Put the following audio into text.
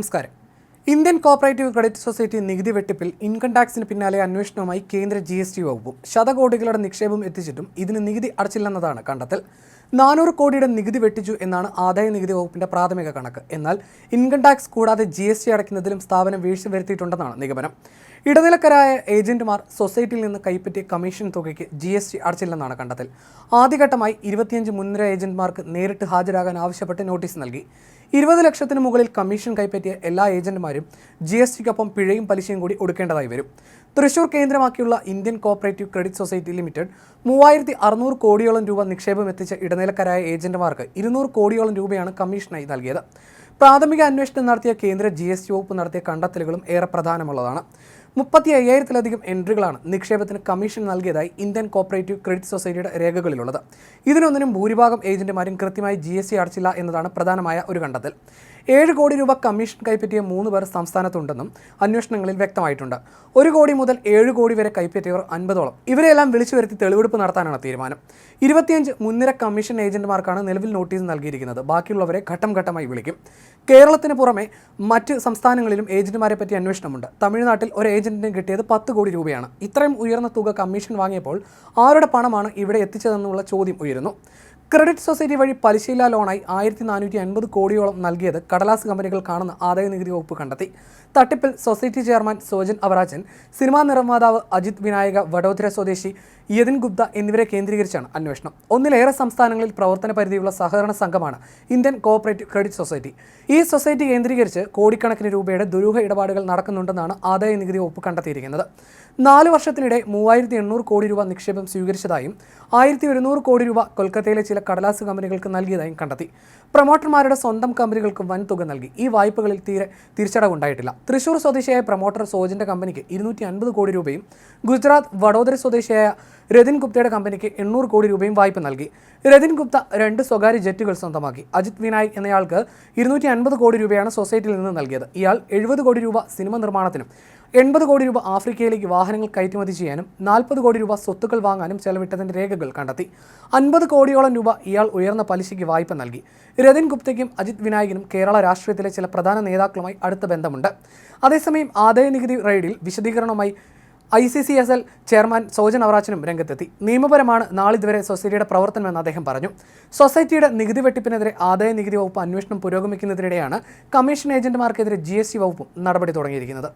നമസ്കാരം. Indian cooperative credit society നികുതി വെട്ടിപ്പിൽ income ടാക്സിന് പിന്നാലെ അന്വേഷണവുമായി കേന്ദ്ര ജി എസ് ടി വകുപ്പും ശതകോടികളുടെ നിക്ഷേപം എത്തിച്ചിട്ടും ഇതിന് നികുതി അടച്ചില്ലെന്നതാണ് കണ്ടെത്തൽ. നാനൂറ് കോടിയുടെ നികുതി വെട്ടിച്ചു എന്നാണ് ആദായ നികുതി വകുപ്പിന്റെ പ്രാഥമിക കണക്ക്. എന്നാൽ ഇൻകം ടാക്സ് കൂടാതെ ജി എസ് ടി അടയ്ക്കുന്നതിലും സ്ഥാപനം വീഴ്ച വരുത്തിയിട്ടുണ്ടെന്നാണ് നിഗമനം. ഇടനിലക്കാരായ ഏജന്റുമാർ സൊസൈറ്റിയിൽ നിന്ന് കൈപ്പറ്റിയ കമ്മീഷൻ തുകയ്ക്ക് ജി എസ് ടി അടച്ചില്ലെന്നാണ് കണ്ടെത്തൽ. ആദ്യഘട്ടമായി ഇരുപത്തിയഞ്ച് മുൻനിര ഏജന്റുമാർക്ക് നേരിട്ട് ഹാജരാകാൻ ആവശ്യപ്പെട്ട് നോട്ടീസ് നൽകി. ഇരുപത് ലക്ഷത്തിന് മുകളിൽ കമ്മീഷൻ കൈപ്പറ്റിയ എല്ലാ ഏജന്റുമാരും ജി എസ് ടിക്കൊപ്പം പിഴയും പലിശയും കൂടി ഒടുക്കേണ്ടതായി വരും. Thrissur കേന്ദ്രമാക്കിയുള്ള Indian cooperative credit society limited മൂവായിരത്തി അറുന്നൂറ് കോടിയോളം രൂപ നിക്ഷേപം എത്തിച്ച ഇടനിലക്കാരായ ഏജന്റുമാർക്ക് ഇരുന്നൂറ് കോടിയോളം രൂപയാണ് കമ്മീഷനായി നൽകിയത്. പ്രാഥമിക അന്വേഷണം നടത്തിയ കേന്ദ്ര ജി വകുപ്പ് നടത്തിയ കണ്ടെത്തലുകളും ഏറെ പ്രധാനമുള്ളതാണ്. മുപ്പത്തി അയ്യായിരത്തിലധികം എൻട്രികളാണ് നിക്ഷേപത്തിന് കമ്മീഷൻ നൽകിയതായി ഇന്ത്യൻ കോപ്പറേറ്റീവ് ക്രെഡിറ്റ് സൊസൈറ്റിയുടെ രേഖകളിലുള്ളത്. ഇതിനൊന്നിനും ഭൂരിഭാഗം ഏജന്റുമാരും കൃത്യമായി ജി എസ് ടി അടച്ചില്ല എന്നതാണ് പ്രധാനമായ ഒരു കണ്ടെത്തൽ. ഏഴ് കോടി രൂപ കമ്മീഷൻ കൈപ്പറ്റിയ മൂന്ന് പേർ സംസ്ഥാനത്തുണ്ടെന്നും അന്വേഷണങ്ങളിൽ വ്യക്തമായിട്ടുണ്ട്. ഒരു കോടി മുതൽ ഏഴ് കോടി വരെ കൈപ്പറ്റിയവർ അൻപതോളം. ഇവരെല്ലാം വിളിച്ചു വരുത്തി തെളിവെടുപ്പ് നടത്താനാണ് തീരുമാനം. ഇരുപത്തിയഞ്ച് മുൻനിര കമ്മീഷൻ ഏജന്റുമാർക്കാണ് നിലവിൽ നോട്ടീസ് നൽകിയിരിക്കുന്നത്. ബാക്കിയുള്ളവരെ ഘട്ടം ഘട്ടമായി വിളിക്കും. കേരളത്തിന് പുറമെ മറ്റ് സംസ്ഥാനങ്ങളിലും ഏജന്റുമാരെ പറ്റി അന്വേഷണമുണ്ട്. തമിഴ്നാട്ടിൽ ഒരു ഏജന്റിന് കിട്ടിയത് പത്ത് കോടി രൂപയാണ്. ഇത്രയും ഉയർന്ന തുക കമ്മീഷൻ വാങ്ങിയപ്പോൾ ആരുടെ പണമാണ് ഇവിടെ എത്തിച്ചതെന്നുള്ള ചോദ്യം ഉയരുന്നു. ക്രെഡിറ്റ് സൊസൈറ്റി വഴി പലിശയില്ലാ ലോണായി ആയിരത്തി നാനൂറ്റി അൻപത് കോടിയോളം നൽകിയത് കടലാസ് കമ്പനികൾക്കാണെന്ന് ആദായ നികുതി വകുപ്പ് കണ്ടെത്തി. തട്ടിപ്പിൽ society chairman Sojan Avarajan cinema നിർമ്മാതാവ് അജിത് വിനായക വഡോദര സ്വദേശി യതിൻ ഗുപ്ത എന്നിവരെ കേന്ദ്രീകരിച്ചാണ് അന്വേഷണം. ഒന്നിലേറെ സംസ്ഥാനങ്ങളിൽ പ്രവർത്തന പരിധിയുള്ള സഹകരണ സംഘമാണ് ഇന്ത്യൻ കോഓപ്പറേറ്റീവ് ക്രെഡിറ്റ് സൊസൈറ്റി. ഈ സൊസൈറ്റി കേന്ദ്രീകരിച്ച് കോടിക്കണക്കിന് രൂപയുടെ ദുരൂഹ ഇടപാടുകൾ നടക്കുന്നുണ്ടെന്നാണ് ആദായ നികുതി വകുപ്പ് കണ്ടെത്തിയിരിക്കുന്നത്. നാല് വർഷത്തിനിടെ മൂവായിരത്തി എണ്ണൂറ് കോടി രൂപ നിക്ഷേപം സ്വീകരിച്ചതായും ആയിരത്തി ഒരുന്നൂറ് കോടി രൂപ കൊൽക്കത്തയിലെ ചില കടലാസ് കമ്പനികൾക്ക് നൽകിയതായും കണ്ടെത്തി. പ്രൊമോട്ടർമാരുടെ സ്വന്തം കമ്പനികൾക്ക് വൻ തുക നൽകി. ഈ വായ്പകളിൽ തീരെ തിരിച്ചടവുണ്ടായിട്ടില്ല. തൃശൂർ സ്വദേശിയായ പ്രൊമോട്ടർ സോജന്റെ കമ്പനിക്ക് ഇരുന്നൂറ്റി അൻപത് കോടി രൂപയും ഗുജറാത്ത് വഡോദര സ്വദേശിയായ രതിൻ ഗുപ്തയുടെ കമ്പനിക്ക് എണ്ണൂറ് കോടി രൂപയും വായ്പ നൽകി. രതിൻ ഗുപ്ത രണ്ട് സ്വകാര്യ ജെറ്റുകൾ സ്വന്തമാക്കി. അജിത് വിനായക് എന്നയാൾക്ക് ഇരുന്നൂറ്റി അൻപത് കോടി രൂപയാണ് സൊസൈറ്റിയിൽ നിന്ന് നൽകിയത്. ഇയാൾ എഴുപത് കോടി രൂപ സിനിമ നിർമ്മാണത്തിനും എൺപത് കോടി രൂപ ആഫ്രിക്കയിലേക്ക് വാഹനങ്ങൾ കയറ്റുമതി ചെയ്യാനും നാൽപ്പത് കോടി രൂപ സ്വത്തുക്കൾ വാങ്ങാനും ചെലവിട്ടതിന്റെ രേഖകൾ കണ്ടെത്തി. അൻപത് കോടിയോളം രൂപ ഇയാൾ ഉയർന്ന പലിശയ്ക്ക് വായ്പ നൽകി. രതിൻ ഗുപ്തയ്ക്കും അജിത് വിനായകനും കേരള രാഷ്ട്രീയത്തിലെ ചില പ്രധാന നേതാക്കളുമായി അടുത്ത ബന്ധമുണ്ട്. അതേസമയം ആദായ നികുതി റെയ്ഡിൽ വിശദീകരണവുമായി I C C S L chairman Sojan അവറാച്ചനും രംഗത്തെത്തി. നിയമപരമാണ് നാളിതുവരെ സൊസൈറ്റിയുടെ പ്രവർത്തനമെന്ന് അദ്ദേഹം പറഞ്ഞു. സൊസൈറ്റിയുടെ നികുതി വെട്ടിപ്പിനെതിരെ ആദായ നികുതി വകുപ്പ് അന്വേഷണം പുരോഗമിക്കുന്നതിനിടെയാണ് കമ്മീഷൻ ഏജന്റുമാർക്കെതിരെ ജി വകുപ്പും നടപടി തുടങ്ങിയിരിക്കുന്നത്.